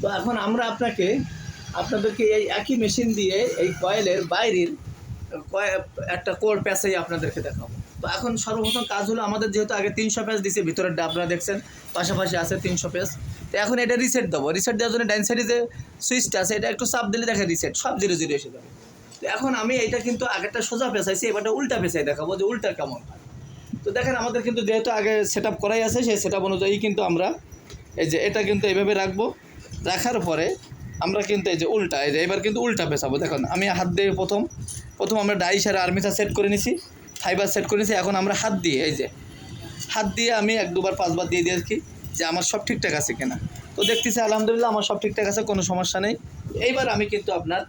তো এখন আমরা আপনাকে, আপনাদেরকে এই একই মেশিন দিয়ে এই কয়েলের বাইরের একটা কোর প্যাসেই আপনাদেরকে দেখাবো। তো এখন সর্বপ্রথম কাজ হলো, আমাদের যেহেতু আগে তিনশো প্যাচ দিছে ভিতরেরটা আপনারা দেখছেন, পাশাপাশি আছে তিনশো প্যাচ তো এখন এটা রিসেট দেবো। রিসেট দেওয়ার জন্য ডাইন সাইডে যে সুইচটা আছে এটা একটু চাপ দিলে দেখে রিসেট সব জিরো জিরো এসে যাবে। তো এখন আমি এটা কিন্তু আগেরটা সোজা পেঁচাইছি এবারটা উল্টা পেঁচাই দেখাবো, যে উল্টা কেমন তো দেখেন, আমাদের কিন্তু যেহেতু আগে সেট আপ করাই আছে, সেই সেট আপ অনুযায়ী কিন্তু আমরা এই যে এটা কিন্তু এইভাবে রাখব। রাখার পরে আমরা কিন্তু এই যে উল্টা, এই যে এবার কিন্তু উল্টা পেঁচাবো দেখুন, আমি হাত দিয়ে প্রথম প্রথম আমরা ডাইস আর আর্মিটা সেট করে নিছি, ফাইবার সেট করে নিছি, এখন আমরা হাত দিয়ে, এই যে, হাত দিয়ে আমি এক দুবার, পাঁচবার দিয়ে দিয়ে দিয়েছি যে আমার সব ঠিকঠাক আছে কিনা। তো দেখতেছি আলহামদুলিল্লাহ আমার সব ঠিকঠাক আছে, কোনো সমস্যা নেই। এইবার আমি কিন্তু আপনার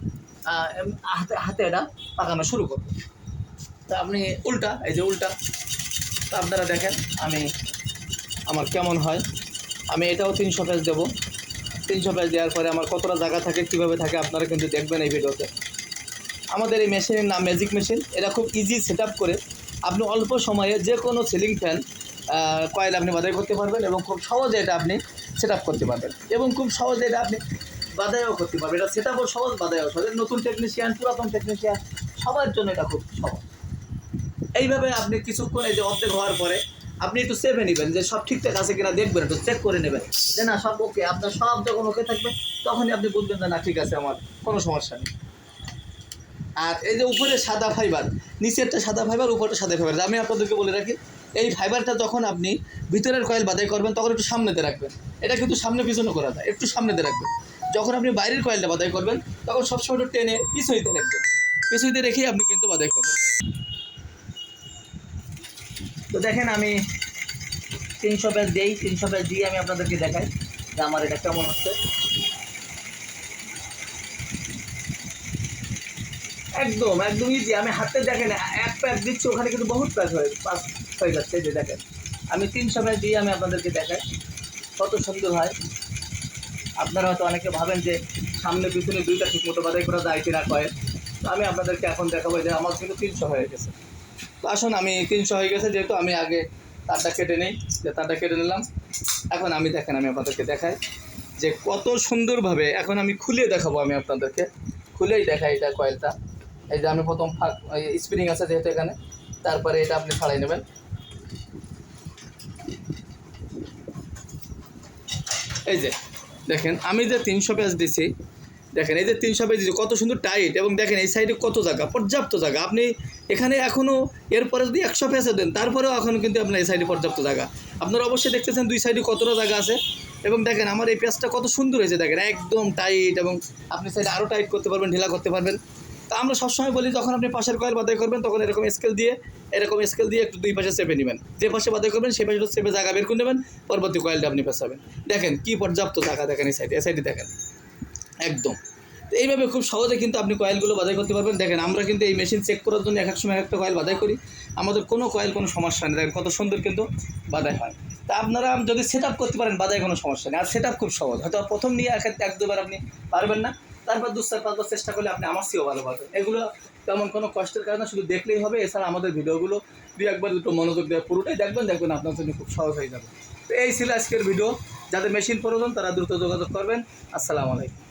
হাতে হাতে এটা পাকানো শুরু করব। তা আপনি উল্টা, এই যে উল্টা, তা আপনারা দেখেন আমি আমার কেমন হয়। আমি এটাও তিনশো পেজ দেবো। তিনশো পেজ দেওয়ার পরে আমার কতটা জায়গা থাকে, কীভাবে থাকে, আপনারা কিন্তু দেখবেন এই ভিডিওতে। আমাদের এই মেশিনের নাম ম্যাজিক মেশিন এটা খুব ইজি সেট করে আপনি অল্প সময়ে যে কোনো সিলিং ফ্যান কয়েল আপনি বাদাই করতে পারবেন এবং খুব সহজে এটা আপনি সেট করতে পারবেন। এবং খুব সহজে এটা আপনি বাদাইও করতে পারবেন। এটা সেট আপও সহজ, বাদাইও সহজ। নতুন টেকনিশিয়ান পুরাতন টেকনিশিয়ান সবার জন্য এটা খুব সহজ। এইভাবে আপনি কিছুক্ষণ এই যে অর্ধেক হওয়ার পরে আপনি একটু সেভে নেবেন, যে সব ঠিকঠাক আছে কিনা দেখবেন, একটু চেক করে নেবেন। যে না, সব ওকে আপনার সব যখন ওকে থাকবে, তখনই আপনি বুঝবেন যে না, ঠিক আছে আমার, কোনো সমস্যা নেই। আর এই যে উপরে সাদা ফাইবার নিচেরটা সাদা ফাইবার উপরটা সাদা ফাইবার আমি আপনাদেরকে বলে রাখি, এই ফাইবারটা যখন আপনি ভিতরের কয়েল বাদাই করবেন, তখন একটু সামনেতে রাখবেন। এটা কিন্তু সামনে পিছনে করা যায়, একটু সামনেতে রাখবেন। যখন আপনি বাইরের কয়েলটা বাদাই করবেন, তখন সবসময় একটু টেনে পিছইতে রাখবেন। পিছইতে রেখেই আপনি কিন্তু বাদাই করবেন। তো দেখেন আমি তিনশো ব্যাচ দিই তিনশো ব্যাচ দিয়ে আমি আপনাদেরকে দেখাই যে আমার এটা কেমন হচ্ছে। একদম একদম ইজি আমি হাতে দেখেন, এক প্যাক দিচ্ছি, ওখানে কিন্তু বহুত প্যাক হয়ে। পাস হয়ে যাচ্ছে যে দেখেন। আমি তিনশো ব্যাচ দিয়ে আমি আপনাদেরকে দেখাই কত সুন্দর হয়। আপনারা হয়তো অনেকে ভাবেন যে সামনে, পিছনে দুইটা ঠিক মতো বাদাই করা যায় কিনা কয়েন। তো আমি আপনাদেরকে এখন দেখাবো যে আমার কিন্তু তিনশো হয়ে গেছে। তো আসুন, আমি তিনশো হয়ে গেছে যেহেতু আমি আগে তারটা কেটে নিই, যে তারটা কেটে নিলাম। এখন আমি দেখেন, আমি আপনাদেরকে দেখাই যে কত সুন্দরভাবে, এখন আমি খুলে দেখাবো আমি আপনাদেরকে। খুলেই দেখাই এটা কয়েলটা। এই যে আমি প্রথম ফাঁক স্প্রিং আছে যেহেতু এখানে, তারপরে এটা আপনি ফাড়াই নেবেন। এই যে, দেখেন, আমি যে তিনশো পেজ দিছি দেখেন, এই যে তিনশো পেজ কত সুন্দর টাইট এবং দেখেন, এই সাইডে কত জায়গা, পর্যাপ্ত জায়গা। আপনি এখানে এখনও এরপরে যদি একশো পেজে দেন, তারপরেও এখন কিন্তু আপনার এই সাইডে পর্যাপ্ত জায়গা। আপনারা অবশ্যই দেখতেছেন দুই সাইডে কতটা জায়গা আছে। এবং দেখেন, আমার এই পেজটা কত সুন্দর হয়েছে, দেখেন, একদম টাইট এবং আপনি সাইডে আরও টাইট করতে পারবেন, ঢিলা করতে পারবেন। তা আমরা সবসময় বলি, যখন আপনি পাশের কয়েল বাদাই করবেন, তখন এরকম স্কেল দিয়ে, এরকম স্কেল দিয়ে একটু দুই পাশে চেপে নেবেন। যে পাশে বাদাই করবেন, সেই পাশে চেপে জায়গা বের করে নেবেন, পরবর্তী কয়েলটা আপনি পেঁচাবেন। দেখেন, কি পর্যাপ্ত জায়গা, দেখেন, এই সাইডে এই সাইডে দেখেন। একদম। এইভাবে খুব সহজে কিন্তু আপনি কয়েলগুলো বাদাই করতে পারবেন। দেখেন, আমরা কিন্তু এই মেশিন চেক করার জন্য এক এক সময় এক একটা কয়েল বাদাই করি। আমাদের কোনো কয়েল কোনো সমস্যা নেই। দেখেন, কত সুন্দর কিন্তু বাদাই হয়। তা আপনারা যদি সেট করতে পারেন বাদাই কোনো সমস্যা নেই। আর সেট খুব সহজ। হয়তো প্রথম নিয়ে এক এক দুবার আপনি পারবেন না। তারপর দু চার পাঁচবার চেষ্টা করলে আপনি আমার চেয়েও ভালো পারবেন এগুলো তেমন কোনো কষ্টের কারণে শুধু দেখলেই হবে। এছাড়া আমাদের ভিডিওগুলো দুই একবার দুটো মনোযোগ দেওয়া পুরোটাই দেখবেন। দেখবেন আপনার জন্য খুব সহজ হয়ে যাবে। তো এই ছিল আজকের ভিডিও। যাদের মেশিন প্রয়োজন, তারা দ্রুত যোগাযোগ করবেন। আসসালামু আলাইকুম।